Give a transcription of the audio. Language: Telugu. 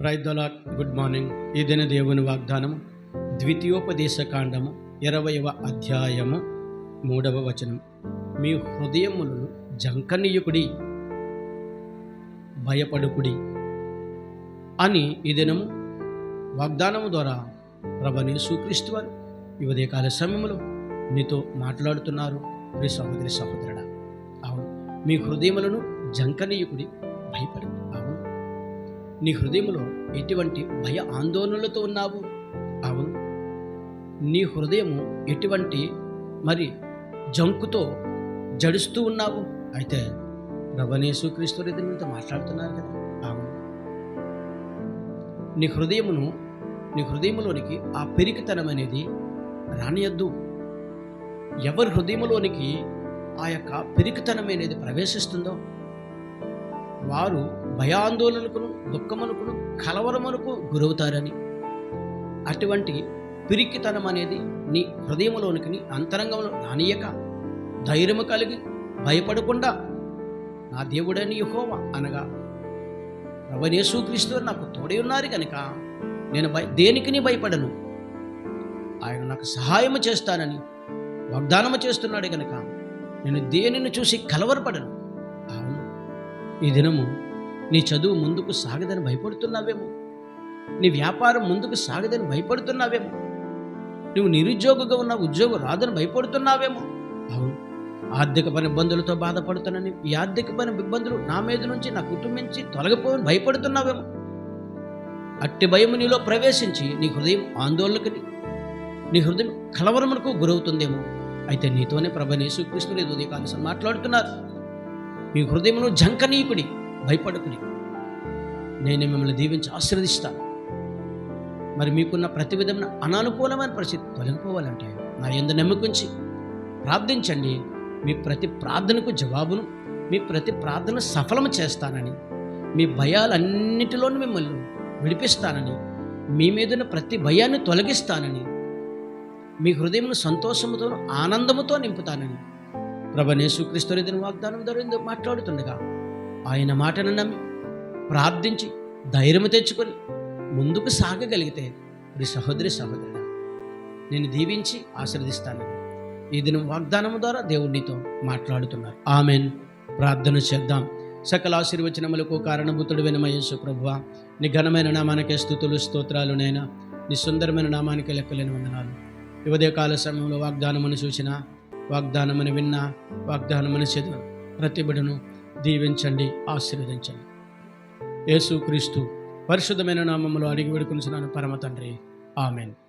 ప్రైదలాట్ గుడ్ మార్నింగ్ ఈ దిన దేవుని వాగ్దానము ద్వితీయోపదేశ కాండము ఇరవయవ అధ్యాయము మూడవ వచనం. మీ హృదయములను జంకనీయుకుడి భయపడుకుడి అని ఈ దినము వాగ్దానము ద్వారా ప్రభని సూక్రీస్తు వారు ఈ ఉదయకాల సమయంలో నీతో మాట్లాడుతున్నారు. మీ సహోదరి సహోదరుడా అవును మీ హృదయములను జంకనీయుకుడి భయపడు నీ హృదయంలో ఎటువంటి భయ ఆందోళనలతో ఉన్నావు? అవును. నీ హృదయము ఎటువంటి మరి జంకుతో జడుస్తూ ఉన్నావు? అయితే రవణేశు క్రీస్తు మీతో మాట్లాడుతున్నారు కదా. అవును. నీ హృదయమును నీ హృదయంలోనికి ఆ పెరికితనం అనేది రానియద్దు. ఎవరి హృదయంలోనికి ఆ యొక్క పెరికితనం అనేది ప్రవేశిస్తుందో వారు భయాందోళనకును దుఃఖమునకును కలవరమునకు గురవుతారని. అటువంటి పిరికితనం అనేది నీ హృదయంలోనికి నీ అంతరంగంలో రానియక ధైర్యము కలిగి భయపడకుండా నా దేవుడని యెహోవా అనగా రవనేసుక్రీస్తు నాకు తోడే ఉన్నారు కనుక నేను భయ దేనికిని భయపడను? ఆయన నాకు సహాయము చేస్తానని వాగ్దానము చేస్తున్నాడు కనుక నేను దేనిని చూసి కలవరపడను? ఈ దినము నీ చదువు ముందుకు సాగదని భయపడుతున్నావేమో? నీ వ్యాపారం ముందుకు సాగదని భయపడుతున్నావేమో? నువ్వు నిరుద్యోగంగా ఉన్న ఉద్యోగం రాదని భయపడుతున్నావేమో? అవును. ఆర్థిక పని ఇబ్బందులతో బాధపడుతున్నాను ఈ ఆర్థిక పని ఇబ్బందులు నా మీద నుంచి నా కుటుంబం నుంచి తొలగిపోవని భయపడుతున్నావేమో? అట్టి భయము నీలో ప్రవేశించి నీ హృదయం ఆందోళనకి నీ హృదయం కలవరమునకు గురవుతుందేమో? అయితే నీతోనే ప్రభనేసు కృష్ణు లేదు ఉదయకాలం మాట్లాడుతున్నారు. మీ హృదయమును జంకనీయుకుడి భయపడకుడి. నేను మిమ్మల్ని దీవించి ఆశీర్వదిస్తాను. మరి మీకున్న ప్రతి విధమైన అనానుకూలమైన పరిస్థితి తొలగిపోవాలంటే నా ఎందు నమ్మకించి ప్రార్థించండి. మీ ప్రతి ప్రార్థనకు జవాబును మీ ప్రతి ప్రార్థన సఫలం చేస్తానని మీ భయాలన్నిటిలోనూ మిమ్మల్ని విడిపిస్తానని మీ మీదున్న ప్రతి భయాన్ని తొలగిస్తానని మీ హృదయంను సంతోషముతో ఆనందముతో నింపుతానని ప్రభనేసుక్రీస్తుని వాగ్దానం ద్వారా మాట్లాడుతుండగా ఆయన మాటను నమ్మి ప్రార్థించి ధైర్యము తెచ్చుకొని ముందుకు సాగగలిగితే ఇప్పుడు సహోదరి సహోదరుడు నేను దీవించి ఆశీర్దిస్తాను ఈ దినం వాగ్దానము ద్వారా దేవుడితో మాట్లాడుతున్నారు. ఆమెన్. ప్రార్థన చేద్దాం. సకల ఆశీర్వచనములకు కారణభూతుడు వినమయేసు ప్రభువ నీ ఘనమైన నామానికే స్థుతులు స్తోత్రాలు నైనా నీ సుందరమైన నామానికి లెక్కలేని వందనాలు. ఈ కాల సమయంలో వాగ్దానమును చూసిన వాగ్దానమని విన్నా వాగ్దానమని చదివిన ప్రతి దీవించండి ఆశీర్వదించండి. యేసుక్రీస్తు పరిశుద్ధమైన నామములో అడిగి వేడుకొనిచున్నాను పరమ తండ్రి. ఆమెను.